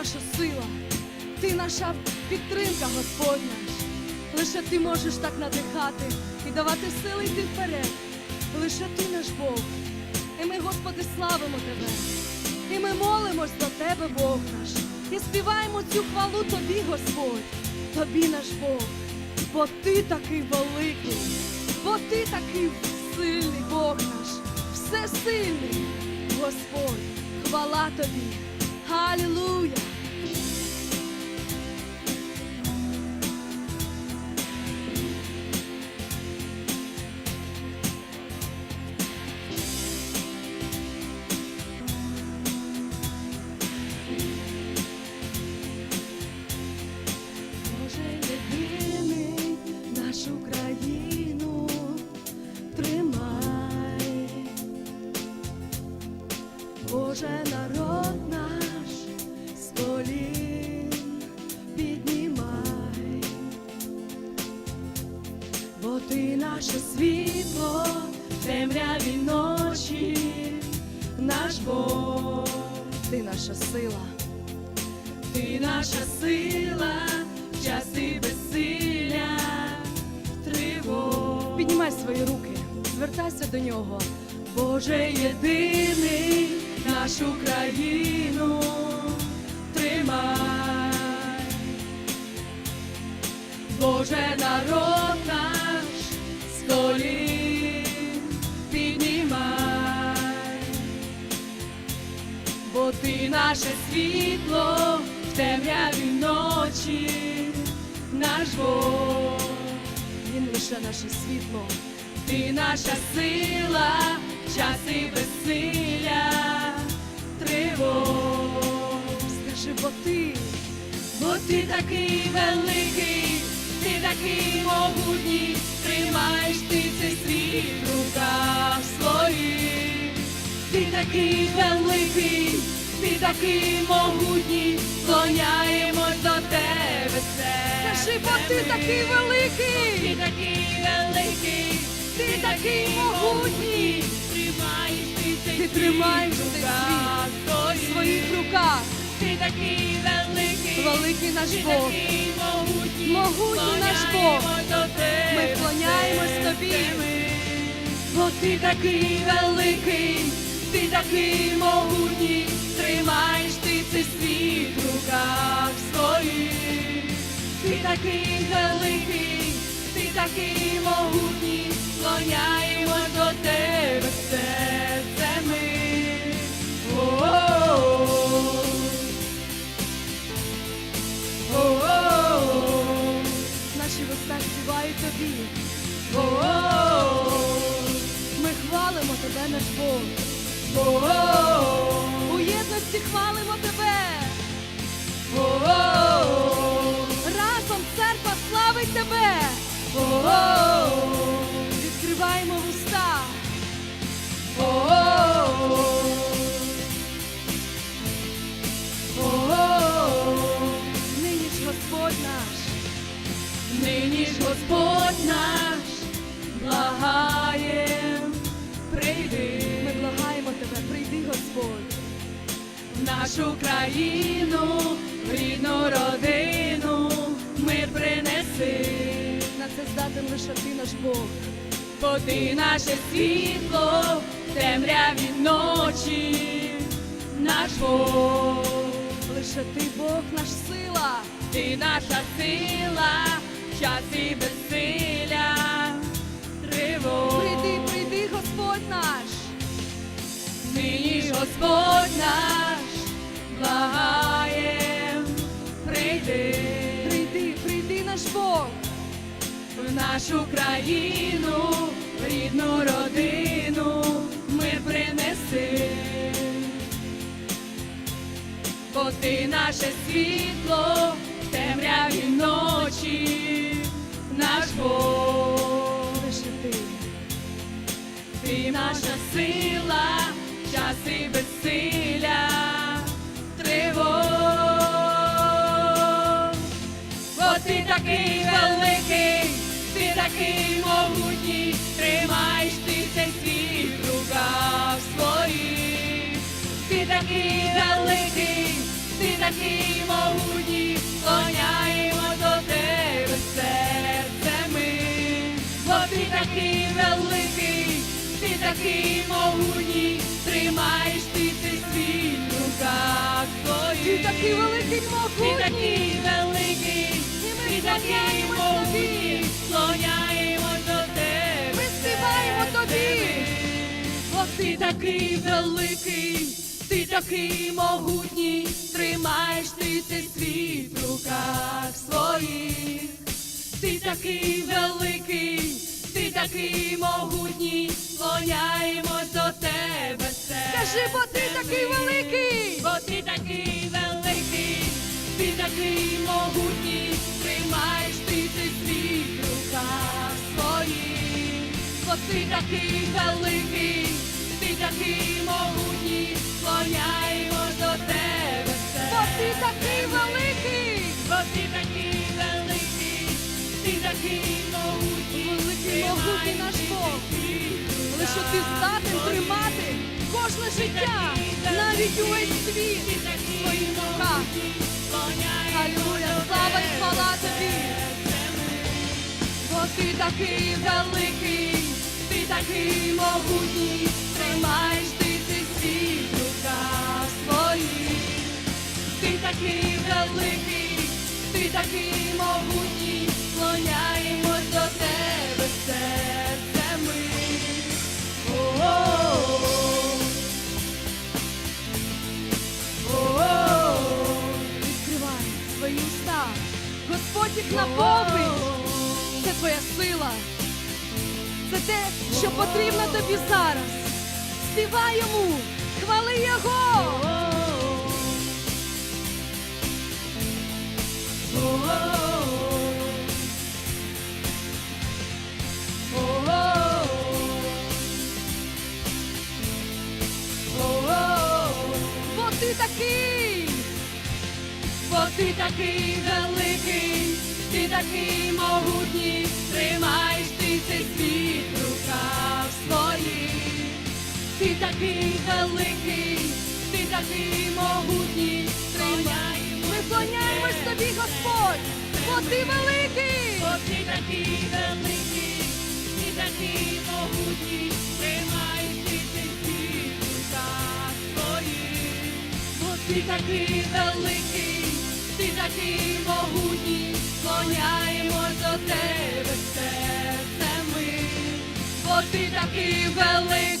наша сила, ти наша підтримка, Господь наш. Лише ти можеш так надихати і давати сили йти вперед. Лише ти наш Бог. І ми, Господи, славимо Тебе. І ми молимось до Тебе, Бог наш. І співаємо цю хвалу Тобі, Господь, Тобі наш Бог. Бо ти такий великий, бо ти такий сильний Бог наш, всесильний Господь. Хвала Тобі. Халілуя! Боже народ наш з колін піднімай, бо ти наше світло, темряві ночі, наш Бог, ти наша сила. Ти наша сила, в часи безсилля, тривог. Піднімай свої руки, звертайся до нього. Боже єдиний нашу країну тримай. Боже народ наш з колін піднімай бо ти наше світло в темряві ночі, наш Бог. Він лише наше світло, ти наша сила, в часи безсилля, ти, бо ти такий великий, ти такий могутній, тримаєш ти цей світ в руках своїх. Ти такий великий, ти такий могутній, склоняємось до тебе все. Скажи, бо ти такий великий. Ти такий великий, ти такий могутній, тримаєш ти цей Ти тримаєш світ в руках своїх руках Ти такий великий, наш Бог. могутній, наш Бог. Ми вклоняємось тобі. Бо ти такий великий, ти такий могутній, тримаєш ти цей світ в руках своїх. Ти такий великий, ти такий могутній, склоняємось до тебе єдності хвалимо тебе. О-о-о. Разом церква славить тебе. О-о-о. Відкриваємо вуста. О-о-о. О-о-о. Нині ж Господь наш. Нині ж Господь наш благає, нашу країну, рідну родину, мир принеси, На це здатен лише ти наш Бог. бо ти наше світло, темряві ночі, наш Бог, Лише ти Бог наш сила. ти наша сила, в часі безсилля, тривог. Прийди, прийди, Господь наш. Нині ж Господь наш нашу країну, рідну родину, мир принеси, бо ти наше світло, темряві ночі, наш. Лише ти. Ти наша сила, часи безсилля, ти такий такий могутній, тримаєш ти цей світ в руках своїх. Ти такий великий, ти такий могутній, склоняємо до тебе серце ми, бо ти такий великий, ти такий могутній, тримаєш ти цей світ в руках твоїх. Ти такий великий Ти такий великий, ти такий могутній, склоняємо такий великий, ти такий могутній, тримаєш ти цей світ в руках своїх. Ти такий великий, ти такий могутній, склоняємось до тебе серце. Скажи, бо ти такий великий. Бо ти такий великий, ти такий могутній, тримаєш ти цей світ в руках своїх. Бо ти такий великий, такий могутній, склоняємось до тебе все. Бо ти такий великий. Бо ти такий великий, ти такий могутній, Великий, могутній наш Бог. Лише ти здатен тримати кожне життя, навіть увесь світ в своїх руках. Алілуя, слава і хвала тобі. Бо ти такий великий, ти такий могутній, тримаєш ти цей світ своїх. Ти такий великий, ти такий могутній, склоняємось до тебе серце ми. О-о-о. О-о-о. Відкривай свої уста. Господь їх наповнить. Це твоя сила. Це те, що потрібно тобі зараз. Співай йому, хвали його. Бо ти такий. Бо ти такий великий, ти такий могутній, тримаєш ти цей світ в руках своїх. Такий великий, ти такий могутній, тримай. Ми вклоняємось тобі, Господь, бо ти великий. Бо ти такий великий, ти такий могутній, тримаєш ти цей світ в руках своїх. Бо ти такий великий, ти такий могутній, склоняємось до тебе серце ми. Бо ти такий великий.